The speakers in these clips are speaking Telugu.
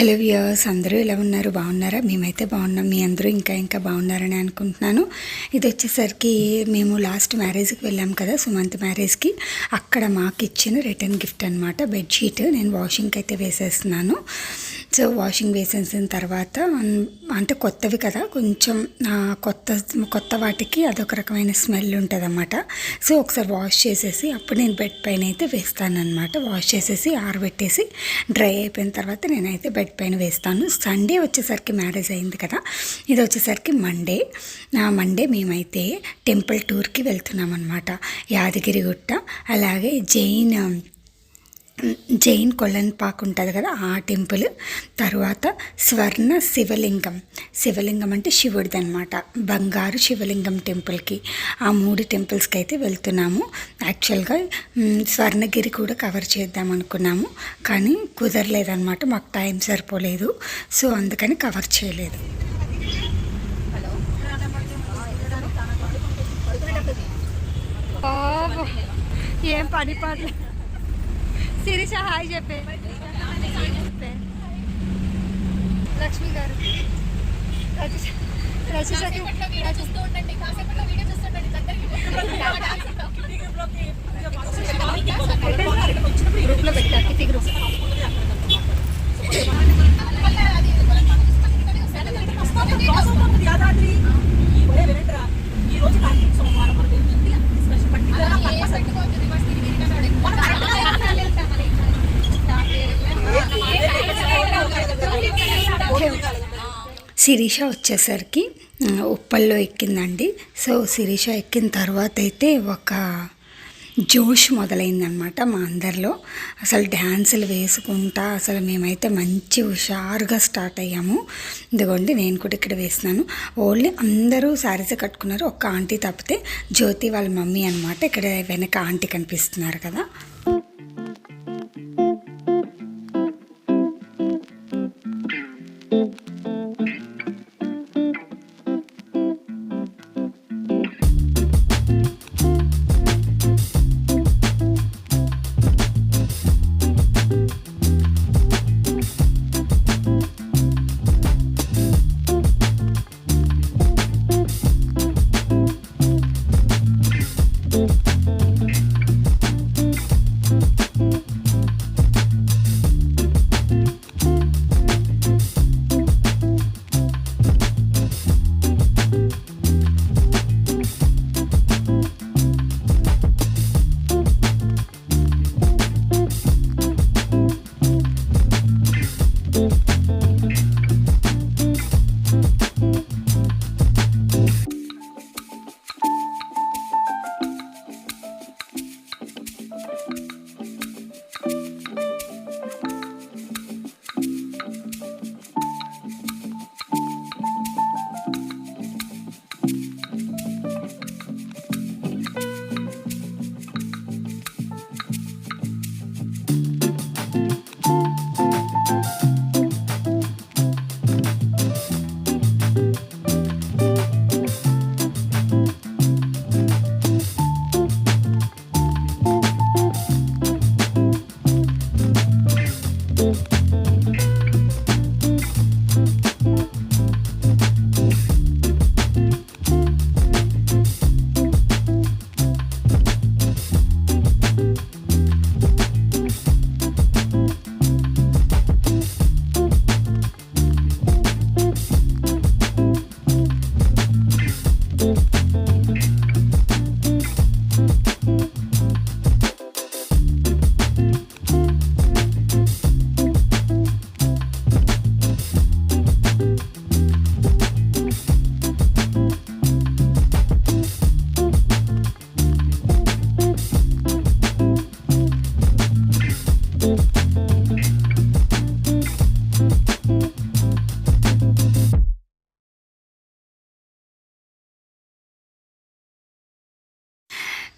హలో వ్యూవర్స్ అందరూ ఎలా ఉన్నారు? బాగున్నారా? మేమైతే బాగున్నాం. మీ అందరూ ఇంకా ఇంకా బాగున్నారని అనుకుంటున్నాను. ఇది వచ్చేసరికి మేము లాస్ట్ మ్యారేజ్కి వెళ్ళాం కదా సుమంత్ మ్యారేజ్కి అక్కడ మాకు ఇచ్చిన రిటర్న్ గిఫ్ట్ అనమాట బెడ్షీట్ నేను వాషింగ్కి అయితే వేసేస్తున్నాను. సో వాషింగ్ వేసేసిన తర్వాత అంటే కొత్తవి కదా కొంచెం కొత్త కొత్త వాటికి అదొక రకమైన స్మెల్ ఉంటుంది అన్నమాట సో ఒకసారి వాష్ చేసేసి అప్పుడు నేను బెడ్ పైన అయితే వేస్తానమాట వాష్ చేసేసి ఆరబెట్టేసి డ్రై అయిపోయిన తర్వాత నేనైతే బెడ్ పైన వేస్తాను. సండే వచ్చేసరికి మ్యారేజ్ అయింది కదా ఇది వచ్చేసరికి మండే. నా మండే మేమైతే టెంపుల్ టూర్కి వెళ్తున్నాం అనమాట యాదగిరిగుట్ట అలాగే జైన్ జైన్ కొల్లన్పాక్ ఉంటుంది కదా ఆ టెంపుల్. తర్వాత స్వర్ణ శివలింగం. శివలింగం అంటే శివుడిది అనమాట బంగారు శివలింగం టెంపుల్కి. ఆ మూడు టెంపుల్స్కి అయితే వెళ్తున్నాము. యాక్చువల్గా స్వర్ణగిరి కూడా కవర్ చేద్దాం అనుకున్నాము కానీ కుదరలేదన్నమాట మాకు టైం సరిపోలేదు. సో అందుకని కవర్ చేయలేదు. ఏం పని పడలే. శిరీష హాయ్ చెప్పే. లక్ష్మి గారు. రచిష- రచిషకి గ్రూప్లో పెట్టా కిటి గ్రూప్ శిరీష వచ్చేసరికి ఉప్పల్లో ఎక్కిందండి. సో శిరీష ఎక్కిన తర్వాత అయితే ఒక జోష్ మొదలైందనమాట మా అందరిలో. అసలు డ్యాన్సులు వేసుకుంటా అసలు మేమైతే మంచి హుషారుగా స్టార్ట్ అయ్యాము. ఇదిగోండి నేను కూడా ఇక్కడ వేసినాను ఓన్లీ అందరూ శారీస్ కట్టుకున్నారు ఒక్క ఆంటీ తప్పితే జ్యోతి వాళ్ళ మమ్మీ అనమాట ఇక్కడ వెనక ఆంటీ కనిపిస్తున్నారు కదా.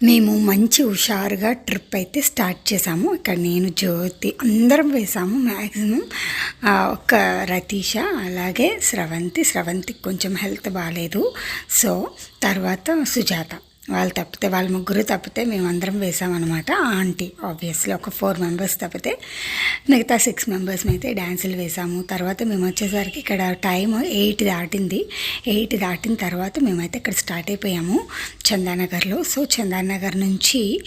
మేము మంచి హుషారుగా ట్రిప్ అయితే స్టార్ట్ చేసాము. ఇక్కడ నేను జ్యోతి అందరం వేసాము మ్యాక్సిమం ఒక రతీష అలాగే స్రవంతి స్రవంతికి కొంచెం హెల్త్ బాగాలేదు సో తర్వాత సుజాత. వాళ్ళు తప్పితే వాళ్ళ ముగ్గురు తప్పితే మేమందరం వేసామన్నమాట ఆంటీ ఆబ్వియస్లీ ఒక ఫోర్ మెంబర్స్ తప్పితే మిగతా సిక్స్ మెంబర్స్ అయితే డ్యాన్సులు వేసాము తర్వాత మేము వచ్చేసరికి ఇక్కడ టైం ఎయిట్ దాటింది. ఎయిట్ దాటిన తర్వాత మేమైతే ఇక్కడ స్టార్ట్ అయిపోయాము చందానగర్లో. సో చందానగర్ నుంచి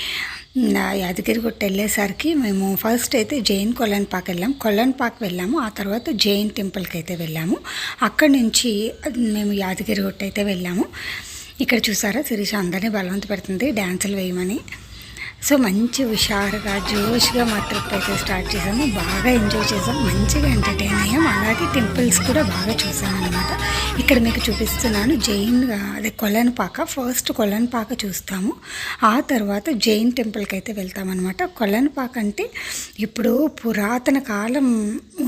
యాదగిరిగుట్ట వెళ్ళేసరికి మేము ఫస్ట్ అయితే జైన్ కొలన్పాక్ వెళ్ళాం. కొలన్పాక్ వెళ్ళాము. ఆ తర్వాత జైన్ టెంపుల్కి అయితే వెళ్ళాము. అక్కడి నుంచి మేము యాదగిరిగుట్ట అయితే వెళ్ళాము. ఇక్కడ చూసారా? శిరీష అందరినీ బలవంత పెడుతుంది. డ్యాన్సులు వేయమని. సో మంచి హుషారుగా జోష్గా మా ట్రిప్ అయితే స్టార్ట్ చేసాము బాగా ఎంజాయ్ చేసాం మంచిగా ఎంటర్టైన్ అయ్యాం. అలాగే టెంపుల్స్ కూడా బాగా చూసాం అనమాట ఇక్కడ మీకు చూపిస్తున్నాను జైన్ అదే కొలన్పాక ఫస్ట్ కొలన్పాక చూస్తాము. ఆ తర్వాత జైన్ టెంపుల్కి అయితే వెళ్తామన్నమాట. కొలన్పాక అంటే ఇప్పుడు పురాతన కాలం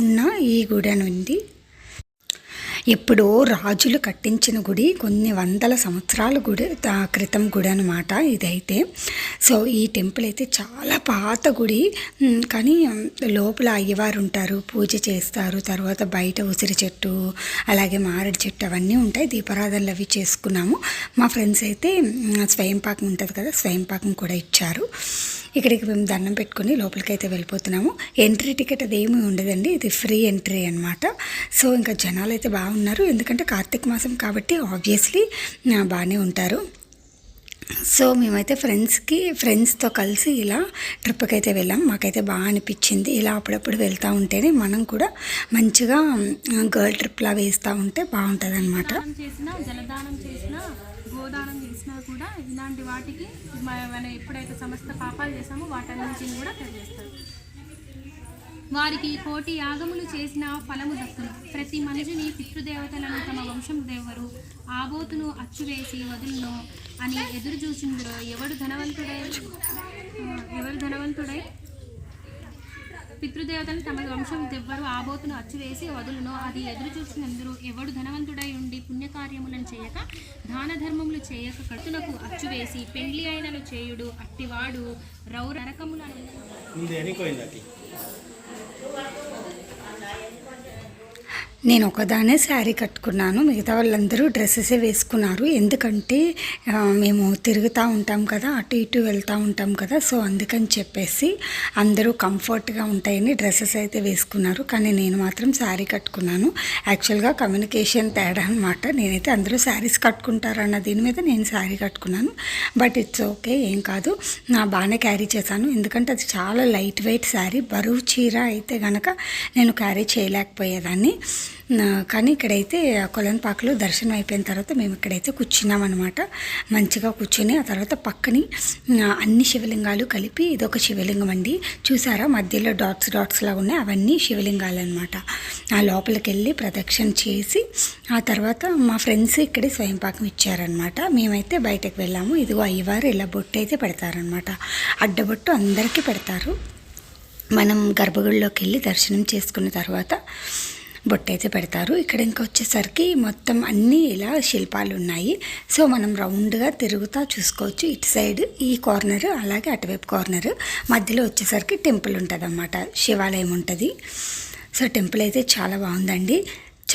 ఉన్న ఈ గుడి అని ఉంది. ఎప్పుడో రాజులు కట్టించిన గుడి కొన్ని వందల సంవత్సరాల గుడి క్రితం గుడి అనమాట ఇదైతే. సో ఈ టెంపుల్ అయితే చాలా పాత గుడి. కానీ లోపల అయ్యవారు ఉంటారు పూజ చేస్తారు తర్వాత బయట ఉసిరి చెట్టు అలాగే మారేడు చెట్టు అవన్నీ ఉంటాయి. దీపారాధనలు అవి చేసుకున్నాము. మా ఫ్రెండ్స్ అయితే స్వయంపాకం ఉంటుంది కదా స్వయంపాకం కూడా ఇచ్చారు. ఇక్కడికి మేము దండం పెట్టుకుని లోపలికి అయితే వెళ్ళిపోతున్నాము. ఎంట్రీ టికెట్ అది ఏమీ ఉండదండి. ఇది ఫ్రీ ఎంట్రీ అనమాట సో ఇంకా జనాలు అయితే బాగున్నారు. ఎందుకంటే కార్తీక మాసం కాబట్టి ఆబ్వియస్లీ బాగానే ఉంటారు. సో మేమైతే ఫ్రెండ్స్కి ఫ్రెండ్స్తో కలిసి ఇలా ట్రిప్కి అయితే వెళ్ళాం. మాకైతే బాగా అనిపించింది. ఇలా అప్పుడప్పుడు వెళ్తూ ఉంటేనే మనం కూడా మంచిగా గర్ల్ ట్రిప్లా వేస్తూ ఉంటే బాగుంటుంది అనమాట చేసినా జలదానం చేసినా గోదానం చేసినా కూడా ఇలాంటి వాటికి మనం ఎప్పుడైతే సమస్త పాపాలు చేసామో వాటన్నింటిని కూడా తెలియజేస్తారు. వారికి కోటి యాగములు చేసిన ఫలము దక్కును. ప్రతి మనుషుని పితృదేవతలను తమ వంశం దేవరు ఆబోతును అచ్చువేసి వదులును అని ఎదురు చూసిందురో ఎవడు ధనవంతుడై? ఎవరు ధనవంతుడై? పితృదేవతలు తమ వంశం దెవ్వరు ఆబోతును అచ్చువేసి వదులును. అది ఎదురు చూసినందురు ఎవడు ధనవంతుడై ఉండి పుణ్యకార్యములను చేయక దాన ధర్మములు చేయక కట్టునకు అచ్చువేసి పెండ్లి అయినను చేయుడు. అట్టివాడు రౌ నరకములను ముందు ఎనిపోయింది నేను ఒకదానే శారీ కట్టుకున్నాను. మిగతా వాళ్ళందరూ డ్రెస్సెసే వేసుకున్నారు. ఎందుకంటే మేము తిరుగుతూ ఉంటాం కదా అటు ఇటు వెళ్తూ ఉంటాం కదా సో అందుకని చెప్పేసి అందరూ కంఫర్ట్గా ఉంటాయని డ్రెస్సెస్ అయితే వేసుకున్నారు. కానీ నేను మాత్రం శారీ కట్టుకున్నాను. యాక్చువల్గా కమ్యూనికేషన్ తేడా అనమాట నేనైతే అందరూ శారీస్ కట్టుకుంటారు అన్న దీని మీద నేను శారీ కట్టుకున్నాను. బట్ ఇట్స్ ఓకే ఏం కాదు. నా బాగానే క్యారీ చేశాను. ఎందుకంటే అది చాలా లైట్ వెయిట్ శారీ. బరువు చీర అయితే కనుక నేను క్యారీ చేయలేకపోయేదాన్ని. కానీ ఇక్కడైతే కొలన్పాకలో దర్శనం అయిపోయిన తర్వాత మేము ఇక్కడైతే కూర్చున్నాం అనమాట మంచిగా కూర్చొని ఆ తర్వాత పక్కని అన్ని శివలింగాలు కలిపి ఇదొక శివలింగం అండి. చూసారా? మధ్యలో డాట్స్ డాట్స్ లాగా ఉన్నాయి. అవన్నీ శివలింగాలు అనమాట ఆ లోపలికి వెళ్ళి ప్రదక్షిణ చేసి ఆ తర్వాత మా ఫ్రెండ్స్ ఇక్కడే స్వయం పాకం ఇచ్చారనమాట మేమైతే బయటకు వెళ్ళాము. ఇదిగో అయ్యవారు ఇలా బొట్టు అయితే పెడతారనమాట అడ్డబొట్టు అందరికీ పెడతారు. మనం గర్భగుడిలోకి వెళ్ళి దర్శనం చేసుకున్న తర్వాత బొట్టు అయితే పెడతారు. ఇక్కడ ఇంకా వచ్చేసరికి మొత్తం అన్నీ ఇలా శిల్పాలు ఉన్నాయి. సో మనం రౌండ్గా తిరుగుతా చూసుకోవచ్చు. ఇటు సైడ్ ఈ కార్నర్ అలాగే అటువైపు కార్నర్. మధ్యలో వచ్చేసరికి టెంపుల్ ఉంటుంది అన్నమాట శివాలయం ఉంటుంది. సో టెంపుల్ అయితే చాలా బాగుందండి.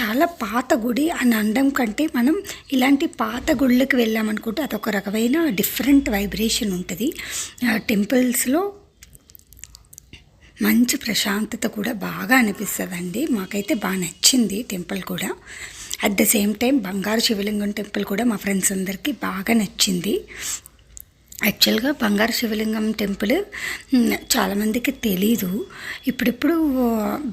చాలా పాత గుడి. అని అనడం కంటే మనం ఇలాంటి పాత గుళ్ళకి వెళ్ళామనుకుంటే అదొక రకమైన డిఫరెంట్ వైబ్రేషన్ ఉంటుంది. టెంపుల్స్లో మంచి ప్రశాంతత కూడా బాగా అనిపిస్తుందండి. మాకైతే బాగా నచ్చింది టెంపుల్ కూడా. అట్ ద సేమ్ టైం బంగారు శివలింగం టెంపుల్ కూడా మా ఫ్రెండ్స్ అందరికీ బాగా నచ్చింది. యాక్చువల్గా బంగారు శివలింగం టెంపుల్ చాలామందికి తెలీదు. ఇప్పుడిప్పుడు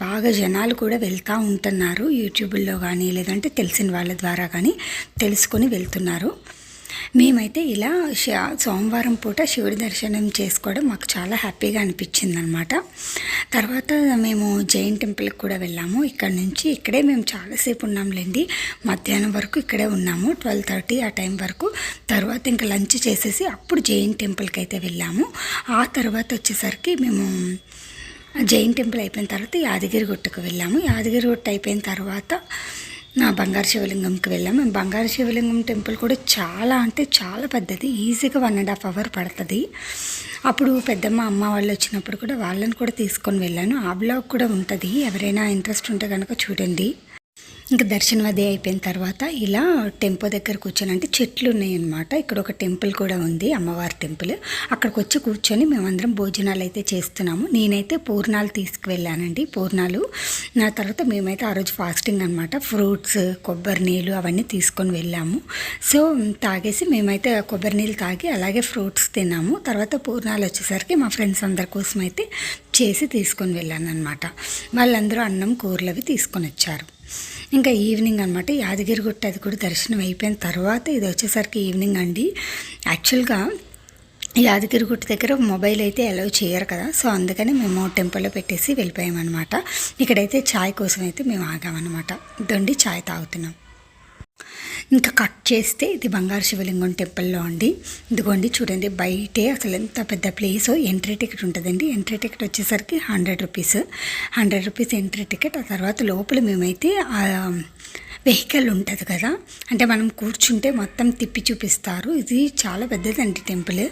బాగా జనాలు కూడా వెళ్తూ ఉంటున్నారు. యూట్యూబ్లో కానీ లేదంటే తెలిసిన వాళ్ళ ద్వారా కానీ తెలుసుకొని వెళ్తున్నారు. మేమైతే ఇలా సోమవారం పూట శివుడి దర్శనం చేసుకోవడం మాకు చాలా హ్యాపీగా అనిపించింది అనమాట తర్వాత మేము జైన్ టెంపుల్కి కూడా వెళ్ళాము. ఇక్కడ నుంచి ఇక్కడే మేము చాలాసేపు ఉన్నాంలేండి. మధ్యాహ్నం వరకు ఇక్కడే ఉన్నాము. ట్వెల్వ్ థర్టీ ఆ టైం వరకు. తర్వాత ఇంకా లంచ్ చేసేసి అప్పుడు జైన్ టెంపుల్కి అయితే వెళ్ళాము. ఆ తర్వాత వచ్చేసరికి మేము జైన్ టెంపుల్ అయిపోయిన తర్వాత యాదగిరిగుట్టకు వెళ్ళాము. యాదగిరి గుట్ట అయిపోయిన తర్వాత బంగారు శివలింగంకి వెళ్ళాము మేము బంగారు శివలింగం టెంపుల్ కూడా చాలా అంటే చాలా పెద్దది. ఈజీగా వన్ అండ్ హాఫ్ అవర్ పడుతుంది. అప్పుడు పెద్దమ్మ అమ్మ వాళ్ళు వచ్చినప్పుడు కూడా వాళ్ళని కూడా తీసుకొని వెళ్ళాను. ఆ బ్లాగ్ కూడా ఉంటుంది. ఎవరైనా ఇంట్రెస్ట్ ఉంటే కనుక చూడండి. ఇంకా దర్శనం అదే అయిపోయిన తర్వాత ఇలా టెంపుల్ దగ్గర కూర్చొని అంటే చెట్లు ఉన్నాయన్నమాట. ఇక్కడ ఒక టెంపుల్ కూడా ఉంది అమ్మవారి టెంపుల్. అక్కడికి వచ్చి కూర్చొని మేమందరం భోజనాలు అయితే చేస్తున్నాము. నేనైతే పూర్ణాలు తీసుకువెళ్ళానండి పూర్ణాలు. నా తర్వాత మేమైతే ఆ రోజు ఫాస్టింగ్ అనమాట ఫ్రూట్స్ కొబ్బరి నీళ్ళు అవన్నీ తీసుకొని వెళ్ళాము. సో తాగేసి మేమైతే కొబ్బరి నీళ్ళు తాగి అలాగే ఫ్రూట్స్ తిన్నాము. తర్వాత పూర్ణాలు వచ్చేసరికి మా ఫ్రెండ్స్ అందరి కోసం అయితే చేసి తీసుకొని వెళ్ళాను అనమాట వాళ్ళందరూ అన్నం కూరలు అవి తీసుకొని వచ్చారు. ఇంకా ఈవినింగ్ అనమాట యాదగిరిగుట్ట అది కూడా దర్శనం అయిపోయిన తర్వాత ఇది వచ్చేసరికి ఈవినింగ్ అండి. యాక్చువల్గా యాదగిరిగుట్ట దగ్గర మొబైల్ అయితే అలౌ చేయరు కదా. సో అందుకని మేము టెంపుల్లో పెట్టేసి వెళ్ళిపోయామన్నమాట. ఇక్కడైతే ఛాయ్ కోసం అయితే మేము ఆగామన్నమాట. దొండి ఛాయ్ తాగుతున్నాం. ఇంకా కట్ చేస్తే ఇది బంగారు శివలింగం టెంపుల్లో అండి. ఇదిగోండి చూడండి బయటే అసలు ఎంత పెద్ద ప్లేస్ ఎంట్రీ టికెట్ ఉంటుందండి. ఎంట్రీ టికెట్ వచ్చేసరికి hundred rupees hundred rupees entry ticket ఆ తర్వాత లోపల మేమైతే వెహికల్ ఉంటుంది కదా. అంటే మనం కూర్చుంటే మొత్తం తిప్పి చూపిస్తారు. ఇది చాలా పెద్దదండి టెంపుల్.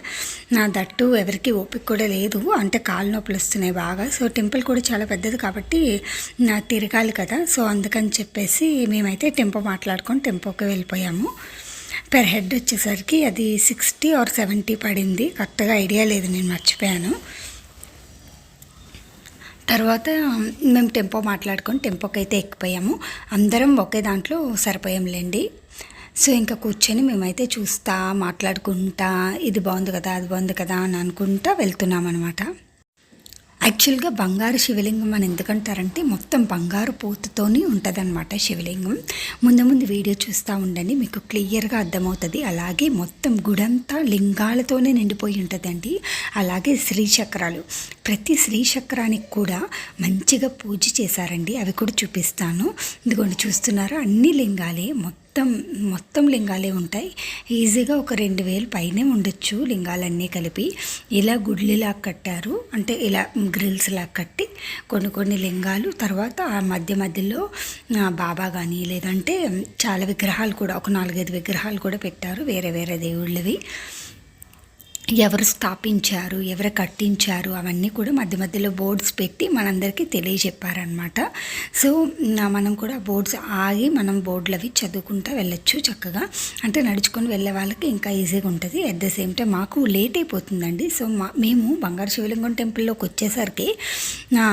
నా దట్టు ఎవరికి ఓపిక కూడా లేదు. అంటే కాలు నొప్పులు వస్తున్నాయి బాగా. సో టెంపుల్ కూడా చాలా పెద్దది కాబట్టి నా తిరగాలి కదా. సో అందుకని చెప్పేసి మేమైతే టెంపో మాట్లాడుకొని టెంపోకి వెళ్ళిపోయాము. పెర్ హెడ్ వచ్చేసరికి అది సిక్స్టీ ఆర్ సెవెంటీ పడింది. కరెక్ట్గా ఐడియా లేదు. నేను మర్చిపోయాను. తర్వాత మేము టెంపో మాట్లాడుకొని టెంపోకి అయితే ఎక్కిపోయాము. అందరం ఒకే దాంట్లో సరిపోయాంలేండి. సో ఇంకా కూర్చొని మేమైతే చూస్తా మాట్లాడుకుంటా ఇది బాగుంది కదా అది బాగుంది కదా అని అనుకుంటా వెళ్తున్నాం అనమాట యాక్చువల్గా బంగారు శివలింగం అని ఎందుకంటారంటే మొత్తం బంగారు పూతతోనే ఉంటుందన్నమాట శివలింగం. ముందు ముందు వీడియో చూస్తూ ఉండండి మీకు క్లియర్గా అర్థమవుతుంది. అలాగే మొత్తం గుడంతా లింగాలతోనే నిండిపోయి ఉంటుందండి. అలాగే శ్రీచక్రాలు. ప్రతి శ్రీచక్రానికి కూడా మంచిగా పూజ చేశారండి. అవి కూడా చూపిస్తాను. ఇదిగోండి చూస్తున్నారా? అన్ని లింగాలే మొత్తం మొత్తం మొత్తం లింగాలే ఉంటాయి. ఈజీగా ఒక రెండు వేలు పైనే ఉండొచ్చు లింగాలన్నీ కలిపి. ఇలా గుడ్లిలా కట్టారు. అంటే ఇలా గ్రిల్స్ లా కట్టి కొన్ని కొన్ని లింగాలు. తర్వాత ఆ మధ్య మధ్యలో బాబా కానీ లేదంటే చాలా విగ్రహాలు కూడా ఒక నాలుగైదు విగ్రహాలు కూడా పెట్టారు వేరే వేరే దేవుళ్ళవి. ఎవరు స్థాపించారు ఎవరు కట్టించారు అవన్నీ కూడా మధ్య మధ్యలో బోర్డ్స్ పెట్టి మనందరికీ తెలియజెప్పారనమాట సో మనం కూడా బోర్డ్స్ ఆగి మనం బోర్డులు అవి చదువుకుంటూ వెళ్ళొచ్చు చక్కగా. అంటే నడుచుకొని వెళ్ళే వాళ్ళకి ఇంకా ఈజీగా ఉంటుంది. అట్ ద సేమ్ టైం మాకు లేట్ అయిపోతుందండి. సో మా మేము బంగారు శివలింగం టెంపుల్లోకి వచ్చేసరికి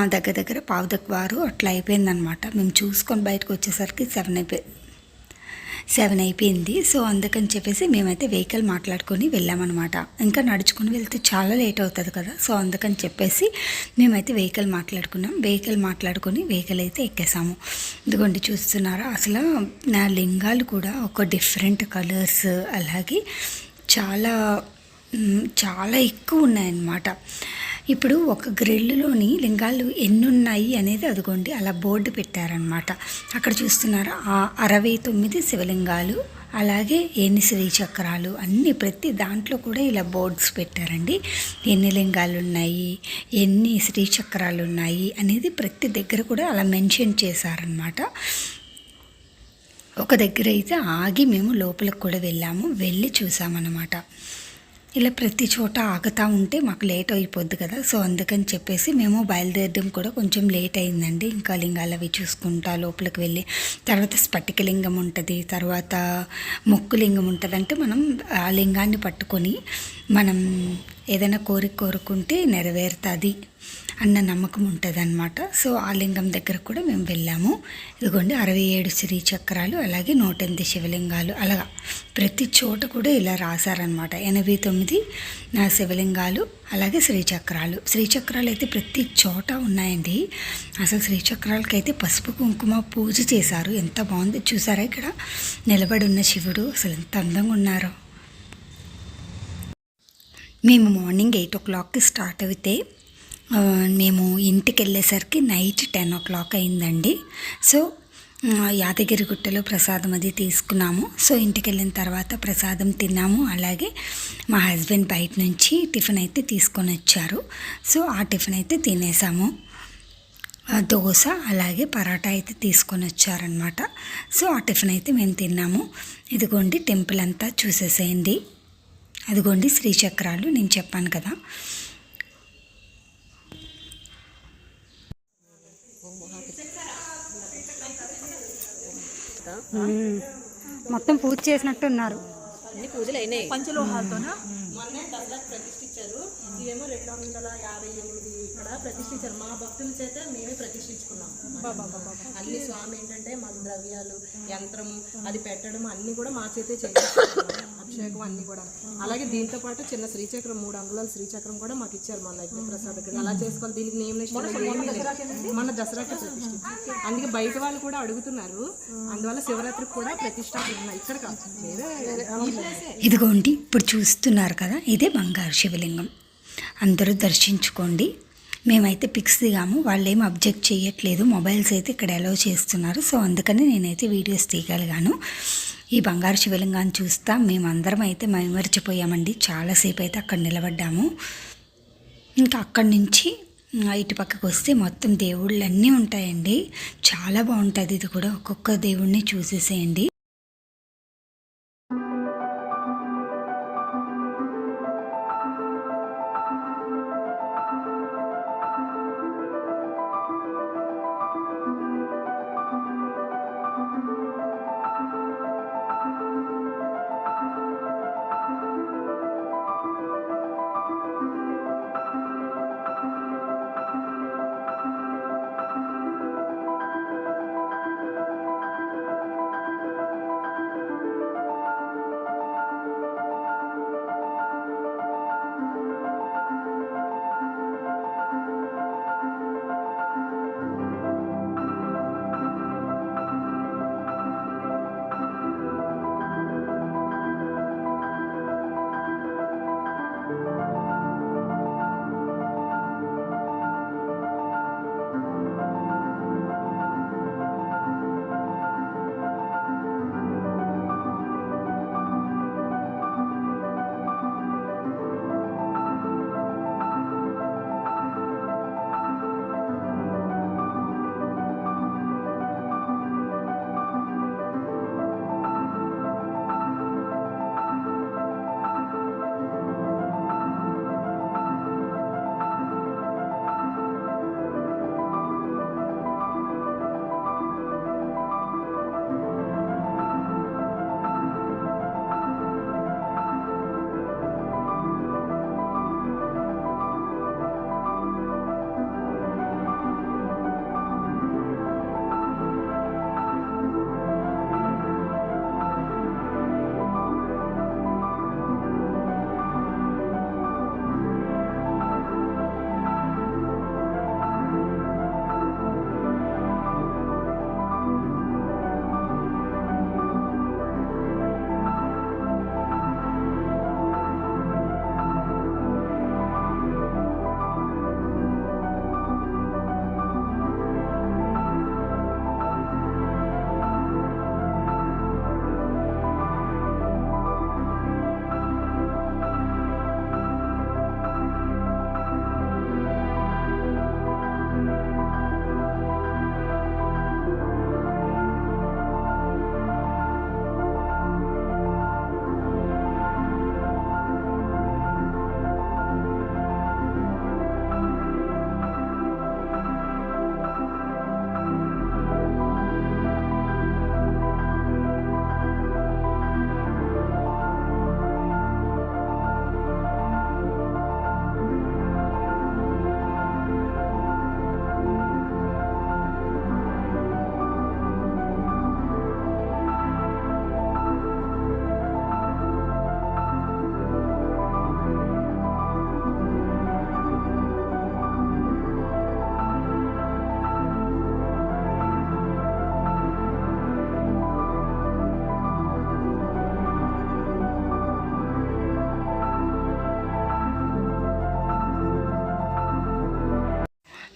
దగ్గర దగ్గర పావుదక్ వారు అట్లా అయిపోయిందనమాట మేము చూసుకొని బయటకు వచ్చేసరికి సెవెన్ అయిపోయి సెవెన్ అయిపోయింది. సో అందుకని చెప్పేసి మేమైతే వెహికల్ మాట్లాడుకొని వెళ్ళామన్నమాట. ఇంకా నడుచుకుని వెళ్తే చాలా లేట్ అవుతుంది కదా. సో అందుకని చెప్పేసి మేమైతే వెహికల్ మాట్లాడుకున్నాం. వెహికల్ మాట్లాడుకొని వెహికల్ అయితే ఎక్కేసాము. ఇదిగోండి చూస్తున్నారా? అసలు నా లింగాలు కూడా ఒక డిఫరెంట్ కలర్స్ అలాగే చాలా చాలా ఎక్కువ ఉన్నాయన్నమాట. ఇప్పుడు ఒక గ్రిల్లులోని లింగాలు ఎన్ని ఉన్నాయి అనేది అదిగోండి అలా బోర్డు పెట్టారనమాట అక్కడ చూస్తున్నారు ఆ అరవై తొమ్మిది శివలింగాలు అలాగే ఎన్ని శ్రీచక్రాలు అన్ని ప్రతి దాంట్లో కూడా ఇలా బోర్డ్స్ పెట్టారండి. ఎన్ని లింగాలు ఉన్నాయి ఎన్ని శ్రీచక్రాలు ఉన్నాయి అనేది ప్రతి దగ్గర కూడా అలా మెన్షన్ చేశారనమాట ఒక దగ్గర అయితే ఆగి మేము లోపలికి కూడా వెళ్ళాము వెళ్ళి చూసామన్నమాట. ఇలా ప్రతి చోట ఆగుతూ ఉంటే మాకు లేట్ అయిపోద్ది కదా. సో అందుకని చెప్పేసి మేము బయలుదేరడం కూడా కొంచెం లేట్ అయిందండి. ఇంకా లింగాలు అవి చూసుకుంటా లోపలికి వెళ్ళి తర్వాత స్ఫటికలింగం ఉంటుంది తర్వాత మొక్కు లింగం ఉంటుంది. అంటే మనం ఆ లింగాన్ని పట్టుకొని మనం ఏదైనా కోరిక కోరుకుంటే నెరవేరుతుంది అన్న నమ్మకం ఉంటుంది అనమాట సో ఆ లింగం దగ్గర కూడా మేము వెళ్ళాము. ఇదిగోండి అరవై ఏడు శ్రీ చక్రాలు అలాగే నూట ఎనిమిది శివలింగాలు అలాగా. ప్రతి చోట కూడా ఇలా రాశారనమాట ఎనభై తొమ్మిది నా శివలింగాలు అలాగే శ్రీచక్రాలు శ్రీచక్రాలు అయితే ప్రతి చోట ఉన్నాయండి. అసలు శ్రీచక్రాలకైతే పసుపు కుంకుమ పూజ చేశారు. ఎంత బాగుంది చూసారా ఇక్కడ? నిలబడి ఉన్న శివుడు అసలు ఎంత అందంగా ఉన్నారో. మేము మార్నింగ్ ఎయిట్ ఓ క్లాక్కి స్టార్ట్ అయితే మేము ఇంటికి వెళ్ళేసరికి నైట్ టెన్ ఓ క్లాక్ అయిందండి. సో యాదగిరి యాదగిరిగుట్టలో ప్రసాదం అది తీసుకున్నాము. సో ఇంటికి వెళ్ళిన తర్వాత ప్రసాదం తిన్నాము. అలాగే మా హస్బెండ్ బయట నుంచి టిఫిన్ అయితే తీసుకొని వచ్చారు. సో ఆ టిఫిన్ అయితే తినేసాము. దోశ అలాగే పరాటా అయితే తీసుకొని వచ్చారనమాట సో ఆ టిఫిన్ అయితే మేము తిన్నాము. ఇదిగోండి టెంపుల్ అంతా చూసేసేయండి. అదిగోండి శ్రీచక్రాలు నేను చెప్పాను కదా. మొత్తం పూజ చేసినట్టు ఉన్నారు అన్ని పూజలు అయినాయి. పంచలోహాలతోనా? మొన్నే దసరాకు ప్రతిష్ఠించారు. ఇవేమో రెండు వందల యాభై ఎనిమిది ఇక్కడ ప్రతిష్ఠించారు. మా భక్తుల చేత మేమే ప్రతిష్ఠించుకున్నాం. అన్ని స్వామి ఏంటంటే మన ద్రవ్యాలు యంత్రం అది పెట్టడం అన్ని కూడా మా చేతే చేయించుకున్నాం. అభిషేకం అన్ని కూడా. అలాగే దీంతో పాటు చిన్న శ్రీచక్రం మూడు అంగుళాల శ్రీచక్రం కూడా మాకు ఇచ్చారు మన అగ్ని ప్రసాద్ ఇక్కడ అలా చేసుకోవాలి. దీనికి నేమ్ మన దసరాకి ప్రతిష్ఠించారు. అందుకే బయట వాళ్ళు కూడా అడుగుతున్నారు. అందువల్ల శివరాత్రికి కూడా ఉన్నాయి ఇక్కడ ఇదిగోండి ఇప్పుడు చూస్తున్నారు కదా ఇదే బంగారు శివలింగం. అందరూ దర్శించుకోండి. మేమైతే పిక్స్ దిగాము. వాళ్ళు ఏం అబ్జెక్ట్ చేయట్లేదు. మొబైల్స్ అయితే ఇక్కడ అలౌ చేస్తున్నారు. సో అందుకని నేనైతే వీడియోస్ తీయగలిగాను. ఈ బంగారు శివలింగాన్ని చూస్తా. మేమందరం అయితే మైమరిచిపోయామండి. చాలాసేపు అయితే అక్కడ నిలబడ్డాము. ఇంకా అక్కడి నుంచి ఇటు పక్కకు వస్తే మొత్తం దేవుళ్ళు అన్నీ ఉంటాయండి. చాలా బాగుంటుంది. ఇది కూడా ఒక్కొక్క దేవుడిని చూసేసేయండి.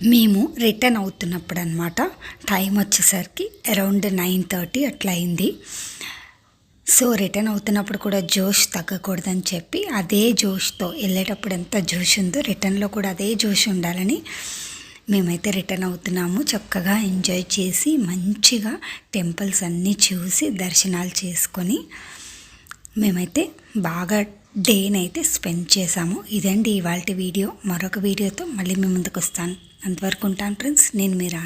మేము రిటర్న్ అవుతున్నప్పుడు అనమాట టైం వచ్చేసరికి అరౌండ్ నైన్ థర్టీ అట్లా అయింది సో రిటర్న్ అవుతున్నప్పుడు కూడా జోష్ తగ్గకూడదని చెప్పి అదే జోష్తో వెళ్ళేటప్పుడు ఎంత జోష్ ఉందో రిటర్న్లో కూడా అదే జోష్ ఉండాలని మేమైతే రిటర్న్ అవుతున్నాము. చక్కగా ఎంజాయ్ చేసి మంచిగా టెంపుల్స్ అన్నీ చూసి దర్శనాలు చేసుకొని మేమైతే బాగా డేనైతే స్పెండ్ చేసాము ఇదండి ఇవాళ వీడియో మరొక వీడియోతో మళ్ళీ మీ ముందుకు వస్తాను. అంతవరకు ఉంటాను ఫ్రెండ్స్. నేను మీరా